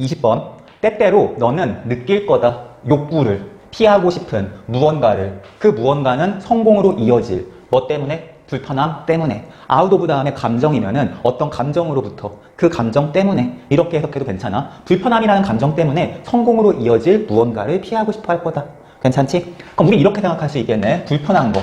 20번. 때때로 너는 느낄 거다. 욕구를, 피하고 싶은 무언가를. 그 무언가는 성공으로 이어질. 뭐 때문에? 불편함 때문에. 아웃 오브 다음에 감정이면은 어떤 감정으로부터 그 감정 때문에 이렇게 해석해도 괜찮아. 불편함이라는 감정 때문에 성공으로 이어질 무언가를 피하고 싶어 할 거다. 괜찮지? 그럼 우리 이렇게 생각할 수 있겠네. 불편한 거.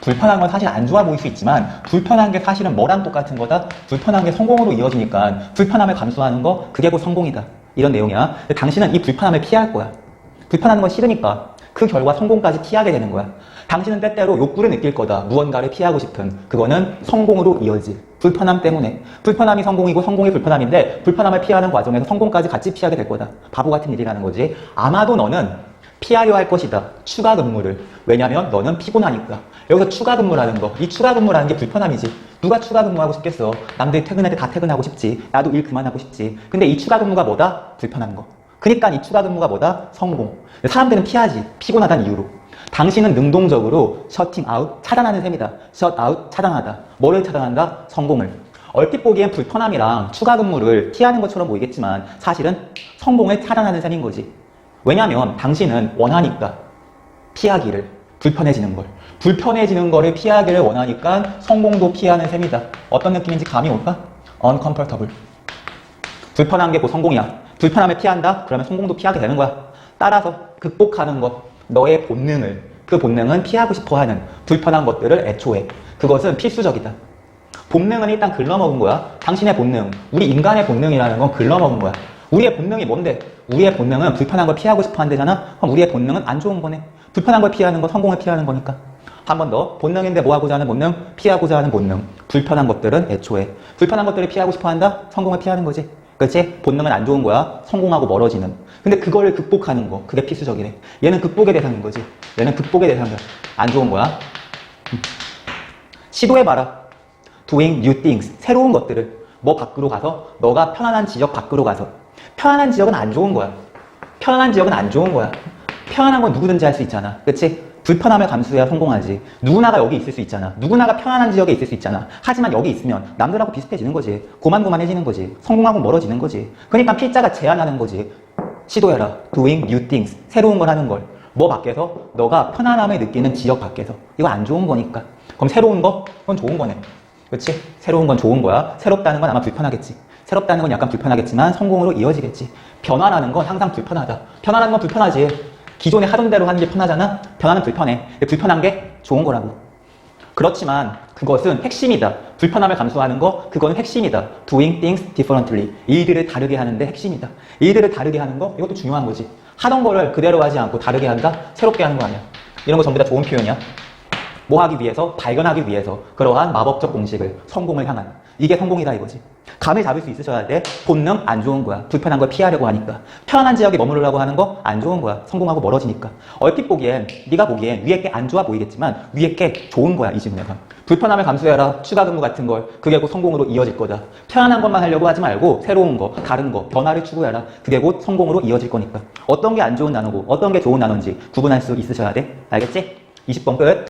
불편한 건 사실 안 좋아 보일 수 있지만 불편한 게 사실은 뭐랑 똑같은 거다? 불편한 게 성공으로 이어지니까 불편함을 감수하는 거 그게 곧 성공이다. 이런 내용이야. 당신은 이 불편함을 피할 거야. 불편한 건 싫으니까 그 결과 성공까지 피하게 되는 거야. 당신은 때때로 욕구를 느낄 거다. 무언가를 피하고 싶은. 그거는 성공으로 이어질. 불편함 때문에. 불편함이 성공이고 성공이 불편함인데 불편함을 피하는 과정에서 성공까지 같이 피하게 될 거다. 바보 같은 일이라는 거지. 아마도 너는 피하려 할 것이다. 추가 근무를. 왜냐면 너는 피곤하니까. 여기서 추가 근무라는 거. 이 추가 근무라는 게 불편함이지. 누가 추가 근무하고 싶겠어? 남들이 퇴근할 때 다 퇴근하고 싶지. 나도 일 그만하고 싶지. 근데 이 추가 근무가 뭐다? 불편한 거. 그러니까 이 추가 근무가 뭐다? 성공. 사람들은 피하지. 피곤하다는 이유로. 당신은 능동적으로 셔팅 아웃, 차단하는 셈이다. 셔트 아웃, 차단하다. 뭐를 차단한다? 성공을. 얼핏 보기엔 불편함이랑 추가 근무를 피하는 것처럼 보이겠지만 사실은 성공을 차단하는 셈인 거지. 왜냐면 당신은 원하니까 피하기를 불편해지는 걸 불편해지는 거를 피하기를 원하니까 성공도 피하는 셈이다. 어떤 느낌인지 감이 올까? uncomfortable. 불편한 게 곧 성공이야. 불편함을 피한다? 그러면 성공도 피하게 되는 거야. 따라서 극복하는 것, 너의 본능을, 그 본능은 피하고 싶어 하는 불편한 것들을 애초에. 그것은 필수적이다. 본능은 일단 글러먹은 거야. 당신의 본능, 우리 인간의 본능이라는 건 글러먹은 거야. 우리의 본능이 뭔데? 우리의 본능은 불편한 걸 피하고 싶어 한대잖아? 그럼 우리의 본능은 안 좋은 거네. 불편한 걸 피하는 건 성공을 피하는 거니까. 한 번 더. 본능인데 뭐 하고자 하는 본능? 피하고자 하는 본능. 불편한 것들은 애초에. 불편한 것들을 피하고 싶어 한다? 성공을 피하는 거지. 그렇지? 본능은 안 좋은 거야. 성공하고 멀어지는. 근데 그거를 극복하는 거. 그게 필수적이래. 얘는 극복의 대상인 거지. 얘는 극복의 대상이야. 안 좋은 거야. 음. 시도해봐라. doing new things. 새로운 것들을. 뭐 밖으로 가서, 너가 편안한 지역 밖으로 가서. 편안한 지역은 안 좋은 거야. 편안한 지역은 안 좋은 거야. 편안한 건 누구든지 할 수 있잖아. 그치? 불편함을 감수해야 성공하지. 누구나가 여기 있을 수 있잖아. 누구나가 편안한 지역에 있을 수 있잖아. 하지만 여기 있으면 남들하고 비슷해지는 거지. 고만고만해지는 거지. 성공하고 멀어지는 거지. 그러니까 필자가 제안하는 거지. 시도해라. doing new things. 새로운 걸 하는 걸. 뭐 밖에서? 너가 편안함을 느끼는 지역 밖에서. 이거 안 좋은 거니까. 그럼 새로운 거? 그건 좋은 거네. 그렇지? 새로운 건 좋은 거야. 새롭다는 건 아마 불편하겠지. 새롭다는 건 약간 불편하겠지만 성공으로 이어지겠지. 변화라는 건 항상 불편하다. 편안한 건 불편하지. 기존에 하던 대로 하는 게 편하잖아? 변화는 불편해. 불편한 게 좋은 거라고. 그렇지만 그것은 핵심이다. 불편함을 감수하는 거, 그거는 핵심이다. Doing things differently. 일들을 다르게 하는데 핵심이다. 일들을 다르게 하는 거, 이것도 중요한 거지. 하던 거를 그대로 하지 않고 다르게 한다? 새롭게 하는 거 아니야. 이런 거 전부 다 좋은 표현이야. 뭐 하기 위해서? 발견하기 위해서. 그러한 마법적 공식을, 성공을 향한. 이게 성공이다 이거지. 감을 잡을 수 있으셔야 돼. 본능 안 좋은 거야. 불편한 걸 피하려고 하니까. 편안한 지역에 머무르려고 하는 거 안 좋은 거야. 성공하고 멀어지니까. 얼핏 보기엔, 네가 보기엔 위에 게 안 좋아 보이겠지만 위에 게 좋은 거야 이 지문에서. 불편함을 감수해라. 추가 근무 같은 걸. 그게 곧 성공으로 이어질 거다. 편안한 것만 하려고 하지 말고 새로운 거, 다른 거, 변화를 추구해라. 그게 곧 성공으로 이어질 거니까. 어떤 게 안 좋은 단어고 어떤 게 좋은 단어인지 구분할 수 있으셔야 돼. 알겠지? 20번 끝.